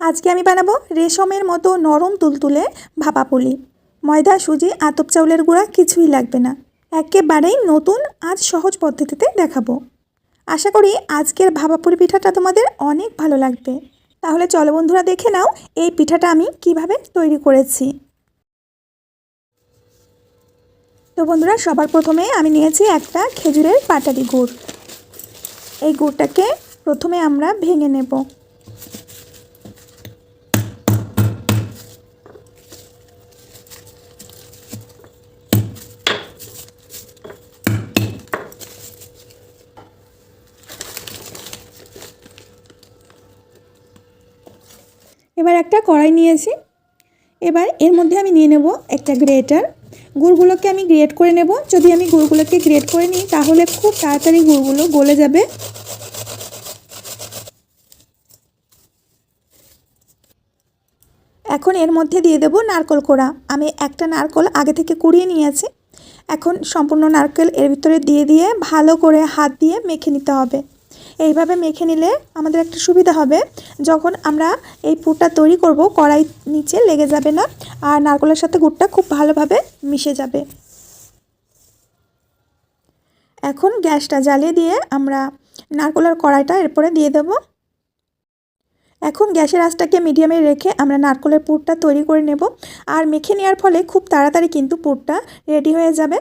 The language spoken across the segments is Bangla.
আজকে আমি বানাবো রেশমের মতো নরম তুলতুলে ভাপা পুলি ময়দা, সুজি, আতপ চাউলের গুঁড়া কিছুই লাগবে না। একেবারেই নতুন আজ সহজ পদ্ধতিতে দেখাবো। আশা করি আজকের ভাপা পুলি পিঠাটা তোমাদের অনেক ভালো লাগবে। তাহলে চলো বন্ধুরা দেখে নাও এই পিঠাটা আমি কীভাবে তৈরি করেছি। তো বন্ধুরা, সবার প্রথমে আমি নিয়েছি একটা খেজুরের পাটারি গুড়। এই গুড়টাকে প্রথমে আমরা ভেঙে নেব। এবার একটা কড়াই নিয়েছি। এবার এর মধ্যে আমি নিয়ে নেব একটা গ্রেটার। গুড়গুলোকে আমি গ্রেট করে নেব। যদি আমি গুড়গুলোকে গ্রেট করে নিই, তাহলে খুব তাড়াতাড়ি গুড়গুলো গলে যাবে। এখন এর মধ্যে দিয়ে দেব নারকল কোড়া। আমি একটা নারকল আগে থেকে কুড়িয়ে নিয়েছি। এখন সম্পূর্ণ নারকেল এর ভিতরে দিয়ে দিয়ে ভালো করে হাত দিয়ে মেখে নিতে হবে। এইভাবে মেখে নিলে আমাদের একটা সুবিধা হবে। যখন আমরা এই পুরটা তৈরি করব, কড়াই নিচে লেগে যাবে না, আর নারকেলের সাথে গুড়টা খুব ভালোভাবে মিশে যাবে। এখন গ্যাসটা জ্বালিয়ে দিয়ে আমরা নারকেলের কড়াইটা এরপরে দিয়ে দেব। এখন গ্যাসের আঁচটাকে মিডিয়ামে রেখে আমরা নারকেলের পুরটা তৈরি করে নেব, আর মেখে নেওয়ার ফলে খুব তাড়াতাড়ি কিন্তু পুরটা রেডি হয়ে যাবে।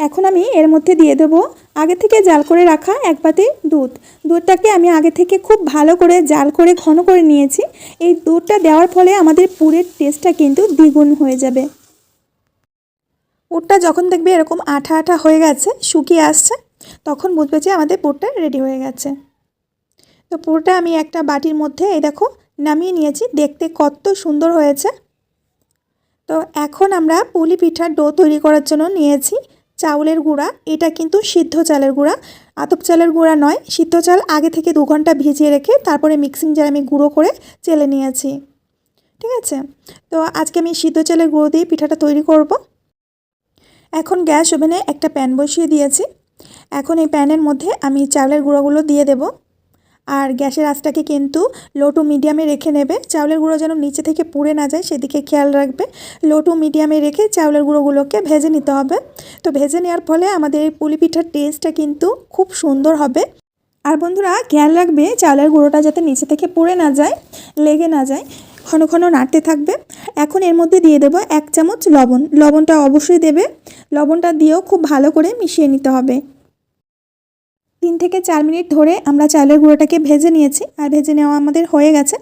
এখন আমি এর মধ্যে দিয়ে দেবো। আগে থেকে জাল করে রাখা এক বাটি দুধ। দুধটাকে আমি আগে থেকে খুব ভালো করে জাল করে ঘন করে নিয়েছি। এই দুধটা দেওয়ার ফলে আমাদের পুরের টেস্টটা কিন্তু দ্বিগুণ হয়ে যাবে। পুরটা যখন দেখবে এরকম আঠা আঠা হয়ে গেছে, শুকিয়ে আসছে, তখন বুঝবে যে আমাদের পুরটা রেডি হয়ে গেছে। তো পুরটা আমি একটা বাটির মধ্যে, এই দেখো, নামিয়ে নিয়েছি। দেখতে কত সুন্দর হয়েছে। তো এখন আমরা পুলি পিঠার ডো তৈরি করার জন্য নিয়েছি। চাউলের গুঁড়া, এটা কিন্তু সিদ্ধ চালের গুঁড়া। আতপ চালের গুঁড়া নয়, সিদ্ধ চাল আগে থেকে দু ঘণ্টা ভিজিয়ে রেখে তারপরে মিক্সিং জার আমি গুঁড়ো করে চেলে নিয়েছি। ঠিক আছে? তো আজকে আমি সিদ্ধ চালের গুঁড়ো দিয়ে পিঠাটা তৈরি করব। এখন গ্যাস ওভেনে একটা প্যান বসিয়ে দিয়েছি। এখন এই প্যানের মধ্যে আমি চালের গুঁড়োগুলো দিয়ে দেব। আর গ্যাসের আঁচটাকে কিন্তু লো টু মিডিয়ামে রেখে নেবে। চাউলের গুঁড়ো যেন নিচে থেকে পুড়ে না যায়, সেদিকে খেয়াল রাখবে। লো টু মিডিয়ামে রেখে চাউলের গুঁড়োগুলোকে ভেজে নিতে হবে। তো ভেজে নেওয়ার ফলে আমাদের এই পুলি পিঠার টেস্টটা কিন্তু খুব সুন্দর হবে। আর বন্ধুরা, খেয়াল রাখবে, চাউলের গুঁড়োটা যাতে নিচে থেকে পুড়ে না যায়, লেগে না যায়, ঘন ঘন নাড়তে থাকবে। এখন এর মধ্যে দিয়ে দেবো এক চামচ লবণ। লবণটা অবশ্যই দেবে। লবণটা দিয়েও খুব ভালো করে মিশিয়ে নিতে হবে। তিন থেকে চার মিনিট ধরে আমরা চালের গুঁড়োটাকে ভেজে নিয়েছি, আর ভেজে নেওয়া আমাদের হয়ে গেছে।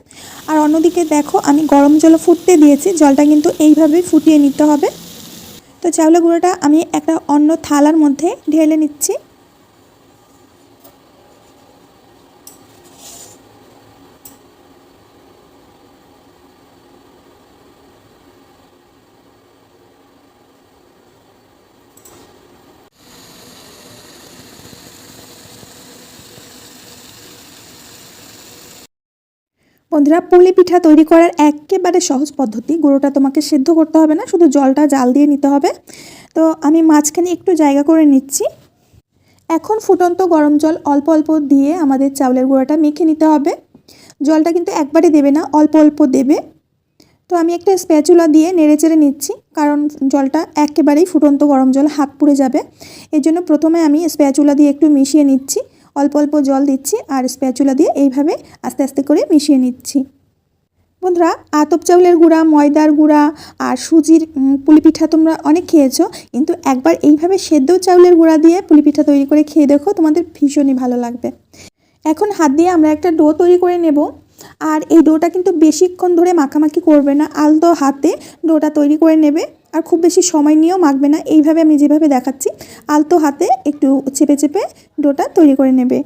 আর অন্যদিকে দেখো, আমি গরম জল ফুটতে দিয়েছি, জলটা কিন্তু এইভাবেই ফুটিয়ে নিতে হবে। তো চাউলের গুঁড়োটা আমি একটা অন্য থালার মধ্যে ঢেলে নিচ্ছি। বন্ধুরা, পুলি পিঠা তৈরি করার একেবারে সহজ পদ্ধতি। গুঁড়োটা তোমাকে সেদ্ধ করতে হবে না, শুধু জলটা জাল দিয়ে নিতে হবে। তো আমি মাঝখানে একটু জায়গা করে নিচ্ছি। এখন ফুটন্ত গরম জল অল্প অল্প দিয়ে আমাদের চাউলের গুঁড়োটা মেখে নিতে হবে। জলটা কিন্তু একবারে দেবে না, অল্প অল্প দেবে। তো আমি একটা স্প্যাচুলা দিয়ে নেড়ে চেড়ে নিচ্ছি, কারণ জলটা একেবারেই ফুটন্ত গরম জল হাত পুড়ে যাবে। এর জন্য প্রথমে আমি স্প্যাচুলা দিয়ে একটু মিশিয়ে নিচ্ছি। অল্প অল্প জল দিচ্ছি আর স্প্যাচুলা দিয়ে এইভাবে আস্তে আস্তে করে মিশিয়ে নিচ্ছি। বন্ধুরা, আতপ চাউলের গুঁড়া, ময়দার গুঁড়া আর সুজির পুলি পিঠা তোমরা অনেক খেয়েছো, কিন্তু একবার এইভাবে সেদ্ধ চাউলের গুঁড়া দিয়ে পুলি পিঠা তৈরি করে খেয়ে দেখো, তোমাদের ভীষণই ভালো লাগবে। এখন হাত দিয়ে আমরা একটা ডো তৈরি করে নেব, আর এই ডোটা কিন্তু বেশিক্ষণ ধরে মাখামাখি করবে না, আলতো হাতে ডোটা তৈরি করে নেবে। আর খুব বেশি সময় নিয়েও মাখবে না। এইভাবে আমি যেভাবে দেখাচ্ছি, আলতো হাতে একটু চেপে চেপে ডোটা তৈরি করে নেবে।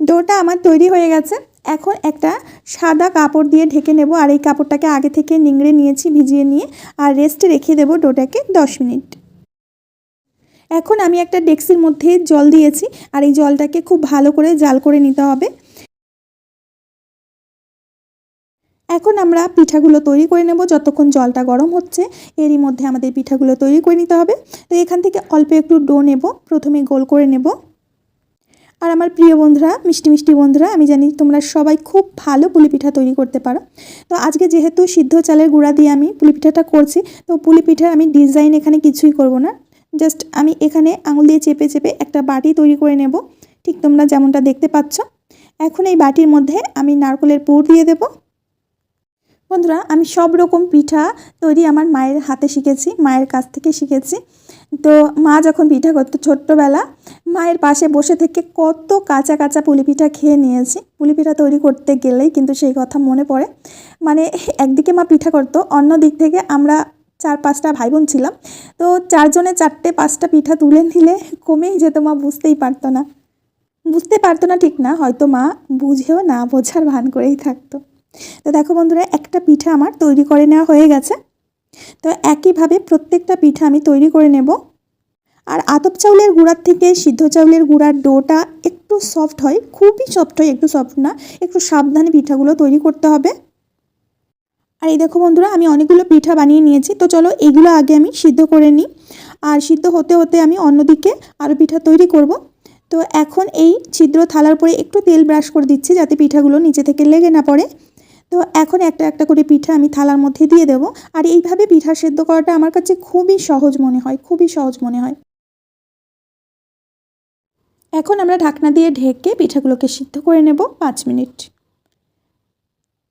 ডোটা আমার তৈরি হয়ে গেছে। এখন একটা সাদা কাপড় দিয়ে ঢেকে নেব আর এই কাপড়টাকে আগে থেকে নিংড়ে নিয়েছি, ভিজিয়ে নিয়ে, আর রেস্টে রেখে দেবো ডোটাকে দশ মিনিট। এখন আমি একটা ডেক্সির মধ্যে জল দিয়েছি, আর এই জলটাকে খুব ভালো করে জাল করে নিতে হবে। এখন আমরা পিঠাগুলো তৈরি করে নেব যতক্ষণ জলটা গরম হচ্ছে। এরই মধ্যে আমাদের পিঠাগুলো তৈরি করে নিতে হবে। তো এখান থেকে অল্প একটু ডো নেব, প্রথমে গোল করে নেব। আর আমার প্রিয় বন্ধুরা, মিষ্টি মিষ্টি বন্ধুরা, আমি জানি তোমরা সবাই খুব ভালো পুলি পিঠা তৈরি করতে পারো। তো আজকে যেহেতু সিদ্ধ চালের গুঁড়া দিয়ে আমি পুলি পিঠাটা করছি, তো পুলি পিঠার আমি ডিজাইন এখানে কিছুই করব না। জাস্ট আমি এখানে আঙুল দিয়ে চেপে চেপে একটা বাটি তৈরি করে নেব। ঠিক তোমরা যেমনটা দেখতে পাচ্ছ। এখন এই বাটির মধ্যে আমি নারকেলের পুর দিয়ে দেবো। বন্ধুরা, আমি সব রকম পিঠা তৈরি আমার মায়ের হাতে শিখেছি, মায়ের কাছ থেকে শিখেছি। তো মা যখন পিঠা করতো ছোট্টবেলা, মায়ের পাশে বসে থেকে কত কাঁচা কাঁচা পুলি পিঠা খেয়ে নিয়েছি। পুলি পিঠা তৈরি করতে গেলেই কিন্তু সেই কথা মনে পড়ে। মানে একদিকে মা পিঠা করতো, অন্য দিক থেকে আমরা চার পাঁচটা ভাই বোন ছিলাম। তো চারজনে চারটে পাঁচটা পিঠা তুলে নিলে কমেই যেত মা, বুঝতেই পারতো না। বুঝতে পারতো না ঠিক না, হয়তো মা বুঝেও না বোঝার ভান করেই থাকতো। তো দেখো বন্ধুরা, একটা পিঠা আমার তৈরি করে নেওয়া হয়ে গেছে। তো একইভাবে প্রত্যেকটা পিঠা আমি তৈরি করে নেব। আর আতপ চাউলের গুঁড়ার থেকে সিদ্ধ চাউলের গুঁড়ার ডোটা একটু সফট হয়, খুবই সফট হয়, একটু সফট না, একটু সাবধানে পিঠাগুলো তৈরি করতে হবে। আর এই দেখো বন্ধুরা, আমি অনেকগুলো পিঠা বানিয়ে নিয়েছি, তো চলো এগুলো আগে আমি সিদ্ধ করে নিই। আর সিদ্ধ হতে হতে আমি অন্যদিকে আরও পিঠা তৈরি করব। তো এখন এই ছিদ্র থালার পরে একটু তেল ব্রাশ করে দিচ্ছি, যাতে পিঠাগুলো নিচে থেকে লেগে না পড়ে। তো এখন একটা একটা করে পিঠা আমি থালার মধ্যে দিয়ে দেবো। আর এইভাবে পিঠা সেদ্ধ করাটা আমার কাছে খুবই সহজ মনে হয়, খুবই সহজ মনে হয়। এখন আমরা ঢাকনা দিয়ে ঢেকে পিঠাগুলোকে সিদ্ধ করে নেব পাঁচ মিনিট।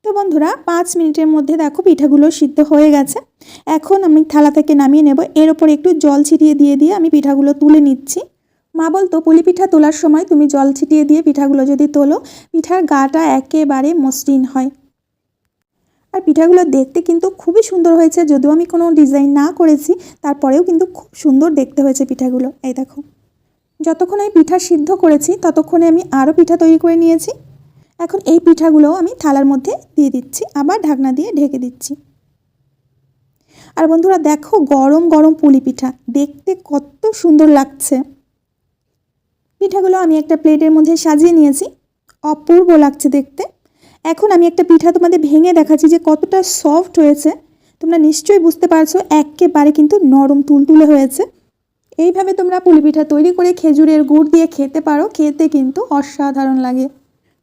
তো বন্ধুরা, পাঁচ মিনিটের মধ্যে দেখো পিঠাগুলো সিদ্ধ হয়ে গেছে। এখন আমি থালা থেকে নামিয়ে নেব। এর ওপর একটু জল ছিটিয়ে দিয়ে দিয়ে আমি পিঠাগুলো তুলে নিচ্ছি। মা বলতো পুলি পিঠা তোলার সময় তুমি জল ছিটিয়ে দিয়ে পিঠাগুলো যদি তোলো, পিঠার গাটা একেবারে মসৃণ হয়। আর পিঠাগুলো দেখতে কিন্তু খুবই সুন্দর হয়েছে, যদিও আমি কোনো ডিজাইন না করেছি, তারপরেও কিন্তু খুব সুন্দর দেখতে হয়েছে পিঠাগুলো। এই দেখো। যতক্ষণ আমি পিঠা সিদ্ধ করেছি, ততক্ষণে আমি আরও পিঠা তৈরি করে নিয়েছি। এখন এই পিঠাগুলো আমি থালার মধ্যে দিয়ে দিচ্ছি, আবার ঢাকনা দিয়ে ঢেকে দিচ্ছি। আর বন্ধুরা দেখো, গরম গরম পুলি পিঠা। দেখতে কত সুন্দর লাগছে। পিঠাগুলো আমি একটা প্লেটের মধ্যে সাজিয়ে নিয়েছি। অপূর্ব লাগছে দেখতে। এখন আমি একটা পিঠা তোমাদের ভেঙে দেখাচ্ছি যে কতটা সফট হয়েছে। তোমরা নিশ্চয়ই বুঝতে পারছ একেবারে কিন্তু নরম তুলতুলে হয়েছে। এইভাবে তোমরা পুলি পিঠা তৈরি করে খেজুরের গুড় দিয়ে খেতে পারো, খেতে কিন্তু অসাধারণ লাগে।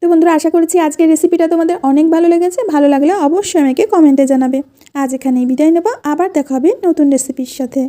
তো বন্ধুরা, আশা করছি আজকের রেসিপিটা তোমাদের অনেক ভালো লেগেছে। ভালো লাগলে অবশ্যই আমাকে কমেন্টে জানাবে। আজ এখানেই বিদায় নেব। আবার দেখা হবে নতুন রেসিপির সাথে।